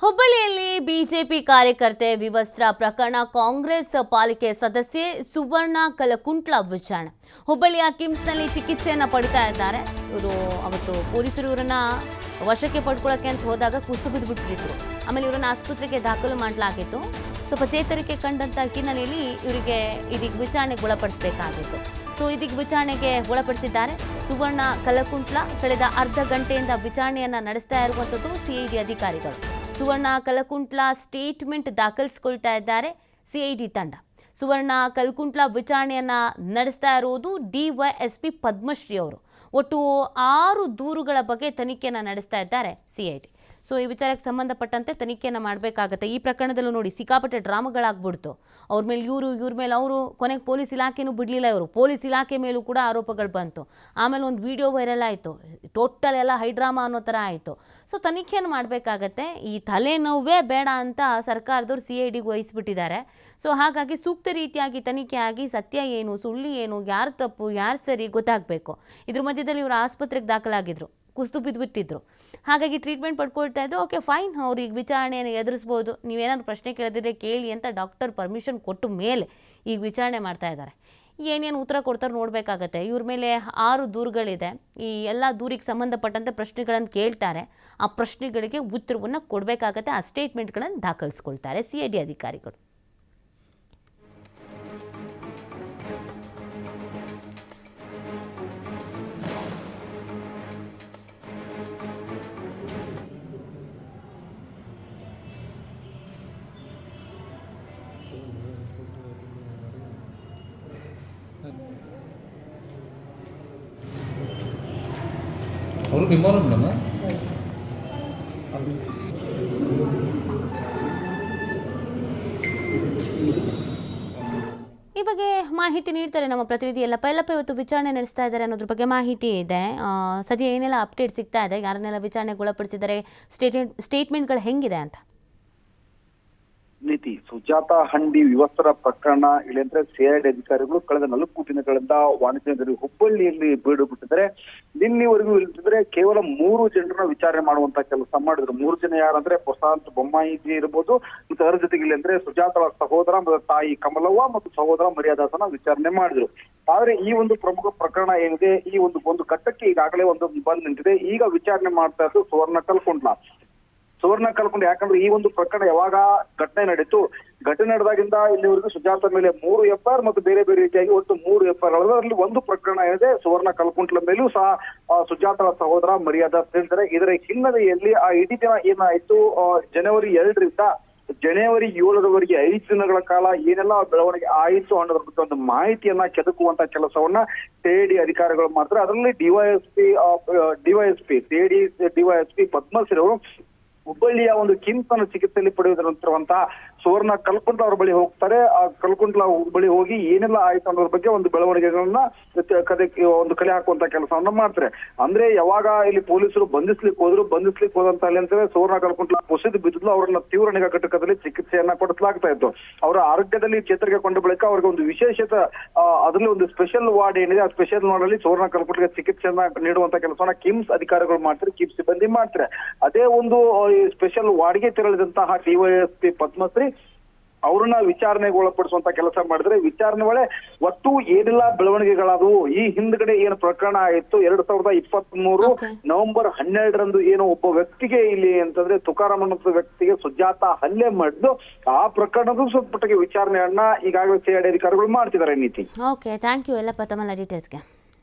ಹುಬ್ಬಳ್ಳಿಯಲ್ಲಿ ಬಿಜೆಪಿ ಕಾರ್ಯಕರ್ತೆ ವಿವಸ್ತ್ರ ಪ್ರಕರಣ ಕಾಂಗ್ರೆಸ್ ಪಾಲಿಕೆ ಸದಸ್ಯೆ ಸುವರ್ಣ ಕಲಕುಂಟ್ಲ ವಿಚಾರಣೆ. ಹುಬ್ಬಳ್ಳಿಯ ಕಿಮ್ಸ್ನಲ್ಲಿ ಚಿಕಿತ್ಸೆಯನ್ನು ಪಡಿತಾ ಇದ್ದಾರೆ. ಇವರು ಅವತ್ತು ಪೊಲೀಸರು ಇವರನ್ನ ವಶಕ್ಕೆ ಪಡ್ಕೊಳ್ಳೋಕೆ ಅಂತ ಹೋದಾಗ ಕುಸ್ತು ಬಿದ್ದು ಬಿಟ್ಟಿದ್ರು ಆಮೇಲೆ ಇವರನ್ನ ಆಸ್ಪತ್ರೆಗೆ ದಾಖಲು ಮಾಡಲಾಗಿತ್ತು. ಸ್ವಲ್ಪ ಚೇತರಿಕೆ ಕಂಡಂತ ಹಿನ್ನೆಲೆಯಲ್ಲಿ ಇವರಿಗೆ ಇದೀಗ ವಿಚಾರಣೆಗೆ ಒಳಪಡಿಸಬೇಕಾಗಿತ್ತು. ಸೊ, ಇದೀಗ ವಿಚಾರಣೆಗೆ ಒಳಪಡಿಸಿದ್ದಾರೆ ಸುವರ್ಣ ಕಲಕುಂಟ್ಲ. ಕಳೆದ ಅರ್ಧ ಗಂಟೆಯಿಂದ ವಿಚಾರಣೆಯನ್ನ ನಡೆಸ್ತಾ ಇರುವಂಥದ್ದು ಸಿಐಡಿ ಅಧಿಕಾರಿಗಳು. ಸುವರ್ಣ ಕಲಕುಂಟ್ಲಾ ಸ್ಟೇಟ್ಮೆಂಟ್ ದಾಖಲಿಸಿಕೊಳ್ತಾ ಇದ್ದಾರೆ. ಸಿಐಡಿ ತಂಡ. ಸುವರ್ಣ ಕಲ್ಕುಂಟ್ಲ ವಿಚಾರಣೆಯನ್ನ ನಡೆಸ್ತಾ ಇರುವುದು ಡಿವೈಎಸ್ಪಿ ಪದ್ಮಶ್ರೀ ಅವರು. ಒಟ್ಟು ಆರು ದೂರುಗಳ ಬಗ್ಗೆ ತನಿಖೆಯನ್ನು ನಡೆಸ್ತಾ ಇದ್ದಾರೆ ಸಿಐಟಿ ಸೊ ಈ ವಿಚಾರಕ್ಕೆ ಸಂಬಂಧಪಟ್ಟಂತೆ ತನಿಖೆಯನ್ನು ಮಾಡಬೇಕಾಗತ್ತೆ. ಈ ಪ್ರಕರಣದಲ್ಲೂ ನೋಡಿ ಸಿಕ್ಕಾಪಟ್ಟೆ ಡ್ರಾಮಾಗಳಾಗ್ಬಿಡ್ತು. ಅವ್ರ ಮೇಲೆ ಇವರು, ಇವ್ರ ಮೇಲೆ ಅವರು, ಕೊನೆಗೆ ಪೊಲೀಸ್ ಇಲಾಖೆನೂ ಬಿಡಲಿಲ್ಲ ಇವರು. ಪೊಲೀಸ್ ಇಲಾಖೆ ಮೇಲೂ ಕೂಡ ಆರೋಪಗಳು ಬಂತು. ಆಮೇಲೆ ಒಂದು ವಿಡಿಯೋ ವೈರಲ್ ಆಯಿತು. ಟೋಟಲ್ ಎಲ್ಲ ಹೈಡ್ರಾಮಾ ಅನ್ನೋ ಥರ ಆಯಿತು. ಸೊ ತನಿಖೆಯನ್ನು ಮಾಡಬೇಕಾಗತ್ತೆ. ಈ ತಲೆನೋವೇ ಬೇಡ ಅಂತ ಸರ್ಕಾರದವ್ರು ಸಿ ಐ ಡಿಗೆ ವಹಿಸ್ಬಿಟ್ಟಿದ್ದಾರೆ. ಸೊ ಹಾಗಾಗಿ ಸೂಕ್ತ ರೀತಿಯಾಗಿ ತನಿಖೆ ಆಗಿ ಸತ್ಯ ಏನು, ಸುಳ್ಳು ಏನು, ಯಾರು ತಪ್ಪು, ಯಾರು ಸರಿ ಗೊತ್ತಾಗಬೇಕು. ಇದ್ರ ಮಧ್ಯದಲ್ಲಿ ಇವರು ಆಸ್ಪತ್ರೆಗೆ ದಾಖಲಾಗಿದ್ರು, ಕುಸ್ತು ಬಿದ್ದುಬಿಟ್ಟಿದ್ರು ಹಾಗಾಗಿ ಟ್ರೀಟ್ಮೆಂಟ್ ಪಡ್ಕೊಳ್ತಾ ಇದ್ರು ಓಕೆ ಫೈನ್ ಅವ್ರಿಗೆ ವಿಚಾರಣೆಯನ್ನು ಎದುರಿಸ್ಬೋದು. ನೀವೇನಾದ್ರು ಪ್ರಶ್ನೆ ಕೇಳಿದ್ರೆ ಕೇಳಿ ಅಂತ ಡಾಕ್ಟರ್ ಪರ್ಮಿಷನ್ ಕೊಟ್ಟ ಮೇಲೆ ಈಗ ವಿಚಾರಣೆ ಮಾಡ್ತಾ ಇದ್ದಾರೆ ಏನೇನು ಉತ್ತರ ಕೊಡ್ತಾರೆ ನೋಡಬೇಕಾಗತ್ತೆ. ಇವ್ರ ಮೇಲೆ ಆರು ದೂರುಗಳಿದೆ. ಈ ಎಲ್ಲ ದೂರಿಗೆ ಸಂಬಂಧಪಟ್ಟಂತೆ ಪ್ರಶ್ನೆಗಳನ್ನು ಕೇಳ್ತಾರೆ. ಆ ಪ್ರಶ್ನೆಗಳಿಗೆ ಉತ್ತರವನ್ನು ಕೊಡಬೇಕಾಗತ್ತೆ, ಆ ಸ್ಟೇಟ್ಮೆಂಟ್ಗಳನ್ನು ದಾಖಲಿಸ್ಕೊಳ್ತಾರೆ ಸಿ ಐ ಡಿ ಅಧಿಕಾರಿಗಳು. ಅವರು ನಿಮ್ಮವರು ಮೇಡಮ್ ಈ ಬಗ್ಗೆ ಮಾಹಿತಿ ನೀಡ್ತಾರೆ ನಮ್ಮ ಪ್ರತಿನಿಧಿ ಎಲ್ಲಪ್ಪ ಎಲ್ಲಪ್ಪ ಇವತ್ತು ವಿಚಾರಣೆ ನಡೆಸ್ತಾ ಇದ್ದಾರೆ ಅನ್ನೋದ್ರ ಬಗ್ಗೆ ಮಾಹಿತಿ ಇದೆ. ಸದ್ಯ ಏನೆಲ್ಲ ಅಪ್ಡೇಟ್ ಸಿಗ್ತಾ ಇದೆ? ಯಾರನ್ನೆಲ್ಲ ವಿಚಾರಣೆಗೆ ಒಳಪಡಿಸಿದ್ದಾರೆ? ಸ್ಟೇಟ್ಮೆಂಟ್ ಸ್ಟೇಟ್ಮೆಂಟ್ಗಳು ಹೆಂಗಿದೆ ಅಂತ. ನೀತಿ. ಸುಜಾತ ಹಂಡಿ ವಿವಸ್ತ್ರ ಪ್ರಕರಣ ಇಲ್ಲಂದ್ರೆ ಸಿಐಡಿ ಅಧಿಕಾರಿಗಳು ಕಳೆದ ನಾಲ್ಕು ದಿನಗಳಿಂದ ವಾಣಿಜ್ಯ ನಗರಿ ಹುಬ್ಬಳ್ಳಿಯಲ್ಲಿ ಬೀಡು ಬಿಟ್ಟಿದ್ದಾರೆ. ನಿನ್ನೆವರೆಗೂ ಇಲ್ಲದಿದ್ರೆ ಕೇವಲ ಮೂರು ಜನರನ್ನ ವಿಚಾರಣೆ ಮಾಡುವಂತ ಕೆಲಸ ಮಾಡಿದ್ರು. ಮೂರು ಜನ ಯಾರಂದ್ರೆ ಪ್ರಶಾಂತ್ ಬೊಮ್ಮಾಯಿಜಿ ಇರ್ಬೋದು, ಮತ್ತು ಅದರ ಜೊತೆಗೆ ಇಲ್ಲಿ ಅಂದ್ರೆ ಸುಜಾತ ಸಹೋದರ ಮತ್ತು ತಾಯಿ ಕಮಲವ್ವ ಮತ್ತು ಸಹೋದರ ಮರ್ಯಾದಾಸನ ವಿಚಾರಣೆ ಮಾಡಿದ್ರು. ಆದ್ರೆ ಈ ಒಂದು ಪ್ರಮುಖ ಪ್ರಕರಣ ಏನಿದೆ, ಈ ಒಂದು ಒಂದು ಘಟ್ಟಕ್ಕೆ ಈಗಾಗಲೇ ಒಂದು ಬಂದ್ ನಿಂತಿದೆ. ಈಗ ವಿಚಾರಣೆ ಮಾಡ್ತಾ ಇದ್ದು ಸುವರ್ಣ ಕಲ್ಕೊಂಡ್ಲ ಸುವರ್ಣ ಕಲ್ಕೊಂಡು ಯಾಕಂದ್ರೆ ಈ ಒಂದು ಪ್ರಕರಣ ಯಾವಾಗ ಘಟನೆ ನಡೀತು ಘಟನೆ ನಡೆದಾಗಿಂದ ಇಲ್ಲಿವರೆಗೂ ಸುಜಾತ ಮೇಲೆ ಮೂರು ಎಫ್ ಮತ್ತು ಬೇರೆ ಬೇರೆ ರೀತಿಯಾಗಿ ಒಟ್ಟು ಮೂರು ಎಫ್ ಅದರಲ್ಲಿ ಒಂದು ಪ್ರಕರಣ ಏನಿದೆ ಸುವರ್ಣ ಕಲ್ಕುಂಟ್ಲ ಮೇಲೂ ಸಹ ಆ, ಸುಜಾತ ಸಹೋದರ ಮರ್ಯಾದ ಹೇಳ್ತಾರೆ ಇದರ ಹಿನ್ನೆಲೆಯಲ್ಲಿ ಆ ಇಡೀ ದಿನ ಏನಾಯ್ತು ಜನವರಿ ಎರಡರಿಂದ ಜನವರಿ ಏಳರವರೆಗೆ ಐದು ದಿನಗಳ ಕಾಲ ಏನೆಲ್ಲ ಬೆಳವಣಿಗೆ ಆಯಿತು ಅನ್ನೋದ್ರ ಬಗ್ಗೆ ಒಂದು ಮಾಹಿತಿಯನ್ನ ಕೆದಕುವಂತ ಕೆಲಸವನ್ನ ಸಿಐಡಿ ಅಧಿಕಾರಿಗಳು ಮಾಡ್ತಾರೆ. ಅದರಲ್ಲಿ DYSP DYSP CID DYSP Padmashri ಅವರು ಹುಬ್ಬಳ್ಳಿಯ ಒಂದು ಕಿಮ್ಸ್ ಅನ್ನು ಚಿಕಿತ್ಸೆಯಲ್ಲಿ ಪಡೆಯುತ್ತಿರುವಂತಹ ಸುವರ್ಣ ಕಲ್ಕುಂಟ್ಲ ಅವ್ರ ಬಳಿ ಹೋಗ್ತಾರೆ. ಆ ಕಲ್ಕುಂಟ್ಲ ಬಳಿ ಹೋಗಿ ಏನೆಲ್ಲ ಆಯ್ತು ಅನ್ನೋದ್ರ ಬಗ್ಗೆ ಒಂದು ಬೆಳವಣಿಗೆಗಳನ್ನ ಕದೆ ಒಂದು ಕಲೆ ಹಾಕುವಂತ ಕೆಲಸವನ್ನ ಮಾಡ್ತಾರೆ. ಅಂದ್ರೆ ಯಾವಾಗ ಇಲ್ಲಿ ಪೊಲೀಸರು ಬಂಧಿಸ್ಲಿಕ್ಕೆ ಹೋದ್ರು ಬಂಧಿಸ್ಲಿಕ್ಕೆ ಹೋದಂತ ಅಲ್ಲಿ ಅಂತಂದ್ರೆ ಸುವರ್ಣ ಕಲ್ಕುಂಟ್ಲ ಕುಸಿದು ಬಿದ್ದಲು ಅವರನ್ನ ತೀವ್ರ ನಿಗಾ ಘಟಕದಲ್ಲಿ ಚಿಕಿತ್ಸೆಯನ್ನ ಕೊಡಿಸಲಾಗ್ತಾ ಇತ್ತು. ಅವರ ಆರೋಗ್ಯದಲ್ಲಿ ಚೇತರಿಕೆ ಕೊಂಡ ಬಳಿಕ ಅವ್ರಿಗೆ ಒಂದು ವಿಶೇಷತ ಅದರಲ್ಲಿ ಒಂದು ಸ್ಪೆಷಲ್ ವಾರ್ಡ್ ಏನಿದೆ, ಆ ಸ್ಪೆಷಲ್ ವಾರ್ಡ್ ಅಲ್ಲಿ ಸುವರ್ಣ ಕಲ್ಕುಂಟ್ಗೆ ಚಿಕಿತ್ಸೆಯನ್ನ ನೀಡುವಂತ ಕೆಲಸವನ್ನ ಕಿಮ್ಸ್ ಅಧಿಕಾರಿಗಳು ಮಾಡ್ತಾರೆ, ಕಿಮ್ಸ್ ಸಿಬ್ಬಂದಿ ಮಾಡ್ತಾರೆ. ಅದೇ ಒಂದು ಸ್ಪೆಷಲ್ ವಾರ್ಡ್ಗೆ ತೆರಳಿದಂತಹ ಡಿವೈಎಸ್ಪಿ ಪದ್ಮಶ್ರೀ ಅವ್ರನ್ನ ವಿಚಾರಣೆಗೆ ಒಳಪಡಿಸುವಂತ ಕೆಲಸ ಮಾಡಿದ್ರೆ ವಿಚಾರಣೆ ಒಳಗೆ ಒಟ್ಟು ಏನೆಲ್ಲ ಬೆಳವಣಿಗೆಗಳಾದವು. ಈ ಹಿಂದ್ಗಡೆ ಏನು ಪ್ರಕರಣ ಆಯಿತು? ಎರಡ್ ಸಾವಿರದ ಇಪ್ಪತ್ತ್ ಮೂರು ನವೆಂಬರ್ ಹನ್ನೆರಡರಂದು ಏನು ಒಬ್ಬ ವ್ಯಕ್ತಿಗೆ ಇಲ್ಲಿ ಅಂತಂದ್ರೆ ತುಕಾರಾಮ್ ಅನ್ನೋ ವ್ಯಕ್ತಿಗೆ ಸುಜಾತ ಹಲ್ಲೆ ಮಾಡಿದ್ದು. ಆ ಪ್ರಕರಣದ ಸ್ವಲ್ಪ ವಿಚಾರಣೆಯನ್ನ ಈಗಾಗಲೇ ಸಿಐಡಿ ಅಧಿಕಾರಿಗಳು ಮಾಡ್ತಿದ್ದಾರೆ ನೀತಿ. ಓಕೆ ಥ್ಯಾಂಕ್ ಯು ಎಲ್ಲ ತಮ್ಮೆಲ್ಲ ಡೀಟೇಲ್ಸ್ಗೆ